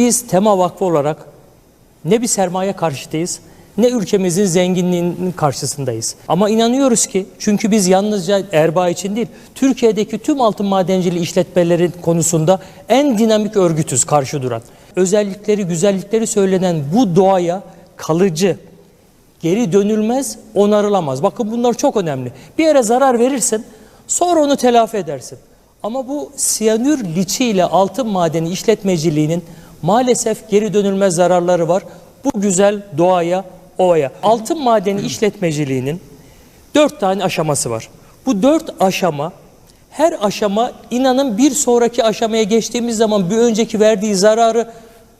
Biz Tema Vakfı olarak ne bir sermaye karşıtıyız ne ülkemizin zenginliğinin karşısındayız. Ama inanıyoruz ki çünkü biz yalnızca Erbaa için değil Türkiye'deki tüm altın madenciliği işletmeleri konusunda en dinamik örgütüz karşı duran. Özellikleri, güzellikleri söylenen bu doğaya kalıcı, geri dönülmez, onarılamaz. Bakın bunlar çok önemli. Bir yere zarar verirsin, sonra onu telafi edersin. Ama bu siyanür liçi ile altın madeni işletmeciliğinin maalesef geri dönülmez zararları var. Bu güzel doğaya, ovaya. Altın madeni işletmeciliğinin dört tane aşaması var. Bu dört aşama, her aşama inanın bir sonraki aşamaya geçtiğimiz zaman bir önceki verdiği zararı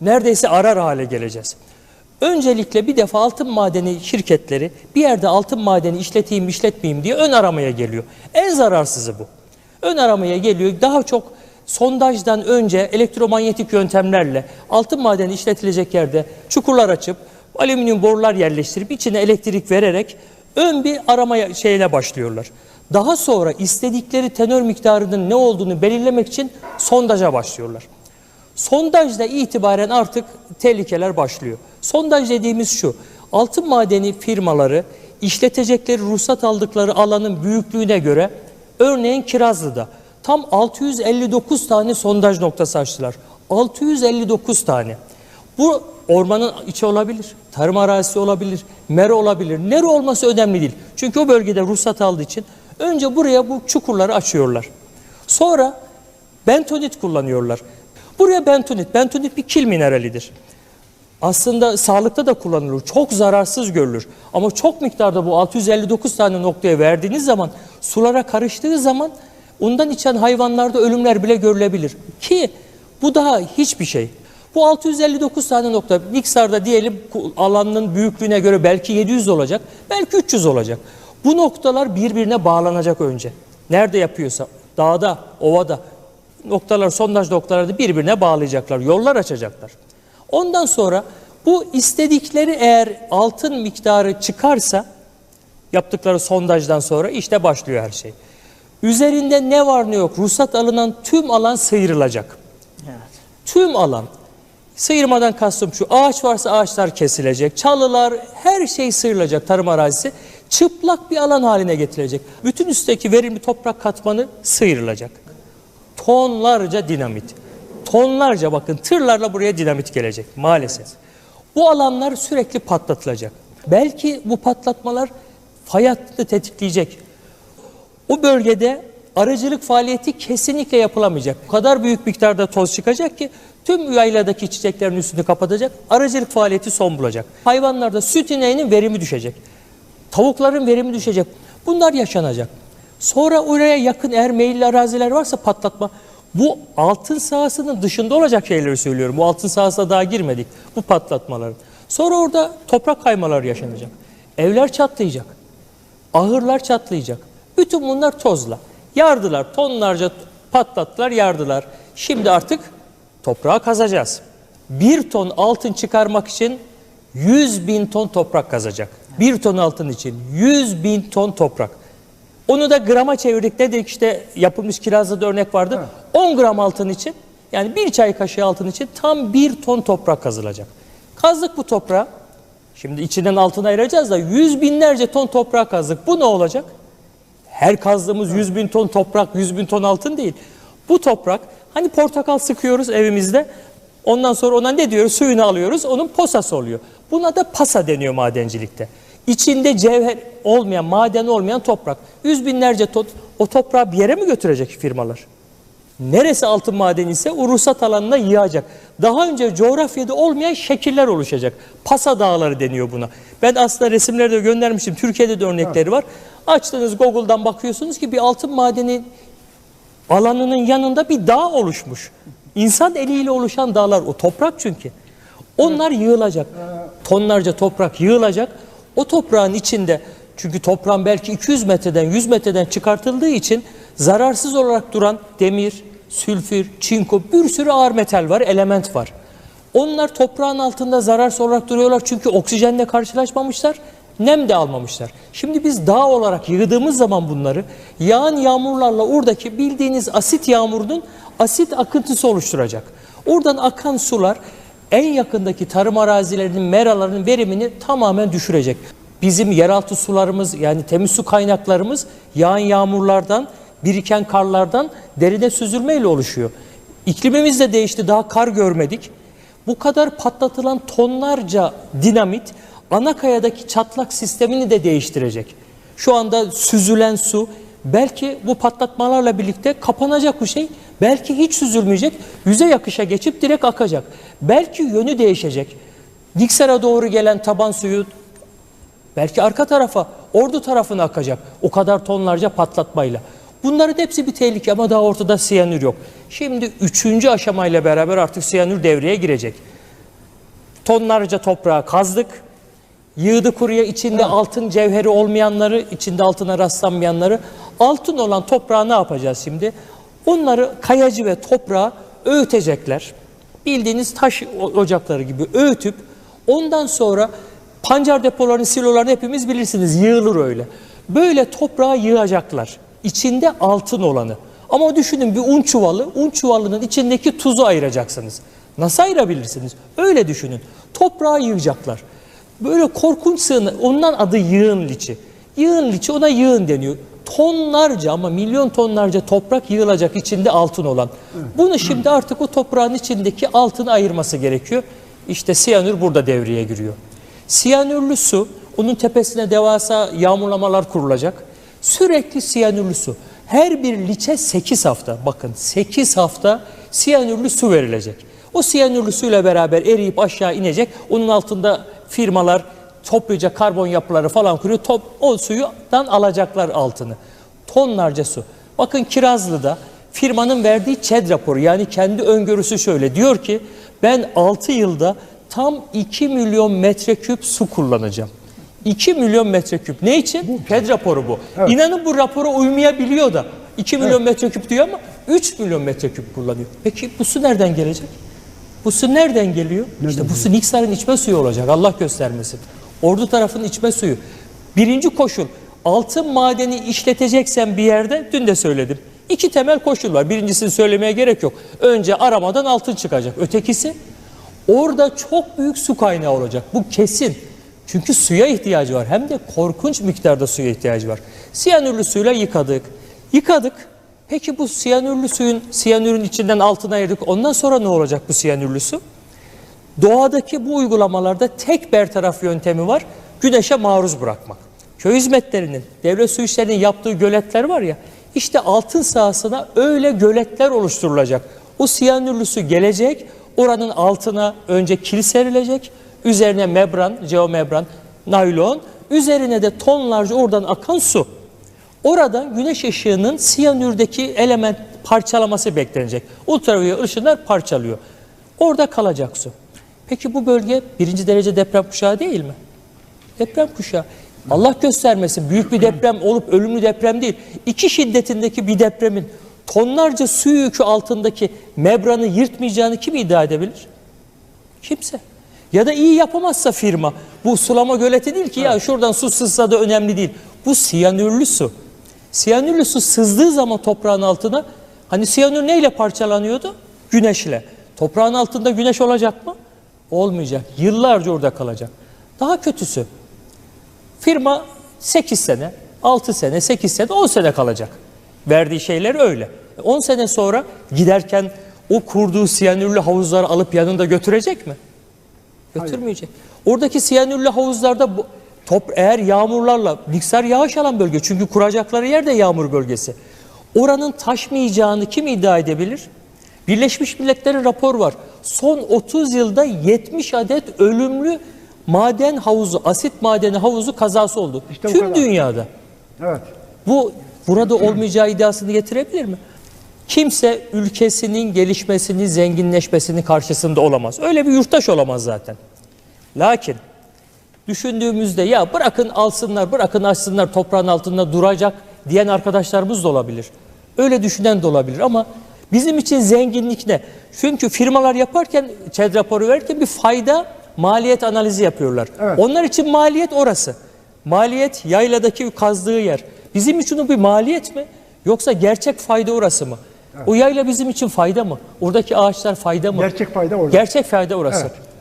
neredeyse arar hale geleceğiz. Öncelikle bir defa altın madeni şirketleri bir yerde altın madeni işleteyim işletmeyeyim diye ön aramaya geliyor. En zararsızı bu. Ön aramaya geliyor. Daha çok sondajdan önce elektromanyetik yöntemlerle altın madeni işletilecek yerde çukurlar açıp alüminyum borular yerleştirip içine elektrik vererek ön bir aramaya şeyine başlıyorlar. Daha sonra istedikleri tenör miktarının ne olduğunu belirlemek için sondaja başlıyorlar. Sondajda itibaren artık tehlikeler başlıyor. Sondaj dediğimiz şu, altın madeni firmaları işletecekleri ruhsat aldıkları alanın büyüklüğüne göre örneğin Kirazlı'da tam 659 tane sondaj noktası açtılar. 659 tane. Bu ormanın içi olabilir, tarım arazisi olabilir, mera olabilir. Nere olması önemli değil. Çünkü o bölgede ruhsat aldığı için önce buraya bu çukurları açıyorlar. Sonra bentonit kullanıyorlar. Buraya bentonit, bentonit bir kil mineralidir. Aslında sağlıkta da kullanılır. Çok zararsız görülür. Ama çok miktarda bu 659 tane noktaya verdiğiniz zaman sulara karıştığı zaman ondan içen hayvanlarda ölümler bile görülebilir. Ki bu daha hiçbir şey. Bu 659 tane nokta Niksar'da diyelim alanının büyüklüğüne göre belki 700 olacak, belki 300 olacak. Bu noktalar birbirine bağlanacak önce. Nerede yapıyorsa, dağda, ovada, noktalar, sondaj noktaları birbirine bağlayacaklar, yollar açacaklar. Ondan sonra bu istedikleri eğer altın miktarı çıkarsa yaptıkları sondajdan sonra işte başlıyor her şey. Üzerinde ne var ne yok ruhsat alınan tüm alan sıyrılacak. Tüm alan. Sıyırmadan kastım şu ağaç varsa ağaçlar kesilecek, çalılar her şey sıyrılacak tarım arazisi. Çıplak bir alan haline getirilecek. Bütün üstteki verimli toprak katmanı sıyrılacak tonlarca dinamit. Tonlarca bakın tırlarla buraya dinamit gelecek maalesef. Bu alanlar sürekli patlatılacak. Belki bu patlatmalar fay hattını tetikleyecek. O bölgede arıcılık faaliyeti kesinlikle yapılamayacak. O kadar büyük miktarda toz çıkacak ki tüm yayladaki çiçeklerin üstünü kapatacak. Arıcılık faaliyeti son bulacak. Hayvanlarda süt ineğinin verimi düşecek. Tavukların verimi düşecek. Bunlar yaşanacak. Sonra oraya yakın eğer meyilli araziler varsa patlatma. Bu altın sahasının dışında olacak şeyleri söylüyorum. Bu altın sahasına daha girmedik bu patlatmaların. Sonra orada toprak kaymaları yaşanacak. Evler çatlayacak. Ahırlar çatlayacak. Bütün bunlar tozla. Yardılar, tonlarca patlattılar, yardılar. Şimdi artık toprağı kazacağız. Bir ton altın çıkarmak için 100 bin ton toprak kazacak. Bir ton altın için 100 bin ton toprak. Onu da grama çevirdik. Ne dedik işte yapılmış kirazda örnek vardı. 10 gram altın için yani bir çay kaşığı altın için tam bir ton toprak kazılacak. Kazdık bu toprağı. Şimdi içinden altın ayıracağız da yüz binlerce ton toprak kazdık. Bu ne olacak? Her kazdığımız 100 bin ton toprak, 100 bin ton altın değil. Bu toprak hani portakal sıkıyoruz evimizde. Ondan sonra ona ne diyoruz? Suyunu alıyoruz. Onun posası oluyor. Buna da pasa deniyor madencilikte. İçinde cevher olmayan, maden olmayan toprak. Yüz binlerce ton o toprağı bir yere mi götürecek firmalar? Neresi altın madeni ise o ruhsat alanına yığacak. Daha önce coğrafyada olmayan şekiller oluşacak. Pasa dağları deniyor buna. Ben aslında resimleri de göndermiştim. Türkiye'de de örnekleri var. Açtınız Google'dan bakıyorsunuz ki bir altın madeni alanının yanında bir dağ oluşmuş. İnsan eliyle oluşan dağlar o toprak çünkü. Onlar yığılacak. Tonlarca toprak yığılacak. O toprağın içinde çünkü toprağın belki 200 metreden 100 metreden çıkartıldığı için zararsız olarak duran demir, sülfür, çinko bir sürü ağır metal var, element var. Onlar toprağın altında zararsız olarak duruyorlar çünkü oksijenle karşılaşmamışlar, nem de almamışlar. Şimdi biz dağ olarak yığdığımız zaman bunları yağan yağmurlarla oradaki bildiğiniz asit yağmurunun asit akıntısı oluşturacak. Oradan akan sular en yakındaki tarım arazilerinin meralarının verimini tamamen düşürecek. Bizim yeraltı sularımız yani temiz su kaynaklarımız yağan yağmurlardan, biriken karlardan derine süzülmeyle oluşuyor. İklimimiz de değişti, daha kar görmedik. Bu kadar patlatılan tonlarca dinamit ana kayadaki çatlak sistemini de değiştirecek. Şu anda süzülen su belki bu patlatmalarla birlikte kapanacak bu şey. Belki hiç süzülmeyecek, yüzey akışa geçip direkt akacak. Belki yönü değişecek. Niksar'a doğru gelen taban suyu belki arka tarafa, ordu tarafına akacak. O kadar tonlarca patlatmayla. Bunların hepsi bir tehlike ama daha ortada siyanür yok. Şimdi üçüncü aşamayla beraber artık siyanür devreye girecek. Tonlarca toprağı kazdık. Yığdı kuruya içinde altın cevheri olmayanları, içinde altına rastlanmayanları, altın olan toprağı ne yapacağız şimdi? Onları kayacı ve toprağı öğütecekler. Bildiğiniz taş ocakları gibi öğütüp ondan sonra pancar depolarını, silolarını hepimiz bilirsiniz yığılır öyle. Böyle toprağa yığacaklar. İçinde altın olanı. Ama düşünün bir un çuvalı, un çuvalının içindeki tuzu ayıracaksınız. Nasıl ayırabilirsiniz? Öyle düşünün. Toprağa yığacaklar. Böyle korkunç sığını, ondan adı yığın liçi. Yığın liçi ona yığın deniyor. Tonlarca ama milyon tonlarca toprak yığılacak içinde altın olan. Bunu şimdi artık o toprağın içindeki altını ayırması gerekiyor. İşte siyanür burada devreye giriyor. Siyanürlü su, onun tepesine devasa yağmurlamalar kurulacak. Sürekli siyanürlü su. Her bir liçe 8 hafta, bakın 8 hafta siyanürlü su verilecek. O siyanürlü suyla beraber eriyip aşağı inecek. Onun altında firmalar toplayacak karbon yapıları falan kuruyor. Top, o suyudan alacaklar altını. Tonlarca su. Bakın Kirazlı'da firmanın verdiği ÇED raporu yani kendi öngörüsü şöyle. Diyor ki ben 6 yılda tam 2 milyon metreküp su kullanacağım. 2 milyon metreküp. Ne için? ÇED raporu bu. İnanın bu rapora uymayabiliyor da. 2 milyon metreküp diyor ama 3 milyon metreküp kullanıyor. Peki bu su nereden gelecek? Bu su nereden geliyor? işte bu su Niksar'ın içme suyu olacak. Allah göstermesin. Ordu tarafının içme suyu. Birinci koşul altın madeni işleteceksen bir yerde dün de söyledim. İki temel koşul var. Birincisini söylemeye gerek yok. Önce aramadan altın çıkacak. Ötekisi orada çok büyük su kaynağı olacak. Bu kesin. Çünkü suya ihtiyacı var. Hem de korkunç miktarda suya ihtiyacı var. Siyanürlü suyla yıkadık. Yıkadık. Peki bu siyanürlü suyun, siyanürün içinden altına ayırdık. Ondan sonra ne olacak bu siyanürlü su? Doğadaki bu uygulamalarda tek bertaraf yöntemi var. Güneşe maruz bırakmak. Köy hizmetlerinin, devlet su işlerinin yaptığı göletler var ya, işte altın sahasına öyle göletler oluşturulacak. O siyanürlü su gelecek, oranın altına önce kil serilecek, üzerine membran, geomembran, naylon, üzerine de tonlarca oradan akan su. Oradan güneş ışığının siyanürdeki element parçalaması beklenecek. Ultraviyole ışınlar parçalıyor. Orada kalacak su. Peki bu bölge birinci derece deprem kuşağı değil mi? Deprem kuşağı. Allah göstermesin büyük bir deprem olup ölümlü deprem değil. İki şiddetindeki bir depremin tonlarca su yükü altındaki membranı yırtmayacağını kim iddia edebilir? Kimse. Ya da iyi yapamazsa firma. Bu sulama göleti değil ki ya şuradan su sızsa da önemli değil. Bu siyanürlü su. Siyanürlü su sızdığı zaman toprağın altına hani siyanür neyle parçalanıyordu? Güneşle. Toprağın altında güneş olacak mı? Olmayacak. Yıllarca orada kalacak. Daha kötüsü firma 8 sene, 6 sene, 8 sene, 10 sene kalacak. Verdiği şeyler öyle. 10 sene sonra giderken o kurduğu siyanürlü havuzları alıp yanında götürecek mi? Götürmeyecek. Oradaki siyanürlü havuzlarda bu, top eğer yağmurlarla mikser yağış alan bölge çünkü kuracakları yer de yağmur bölgesi. Oranın taşmayacağını kim iddia edebilir? Birleşmiş Milletler'in rapor var. Son 30 yılda 70 adet ölümlü maden havuzu, asit madeni havuzu kazası oldu. İşte Tüm dünyada. Evet. Bu burada olmayacağı iddiasını getirebilir mi? Kimse ülkesinin gelişmesini, zenginleşmesinin karşısında olamaz. Öyle bir yurttaş olamaz zaten. Lakin düşündüğümüzde ya bırakın alsınlar, bırakın açsınlar toprağın altında duracak diyen arkadaşlarımız da olabilir. Öyle düşünen de olabilir ama bizim için zenginlik ne? Çünkü firmalar yaparken, ÇED raporu verirken bir fayda maliyet analizi yapıyorlar. Evet. Onlar için maliyet orası. Maliyet yayladaki kazdığı yer. Bizim için o bir maliyet mi? Yoksa gerçek fayda orası mı? O yayla bizim için fayda mı? Oradaki ağaçlar fayda mı? Gerçek fayda orada. Gerçek fayda orası. Evet.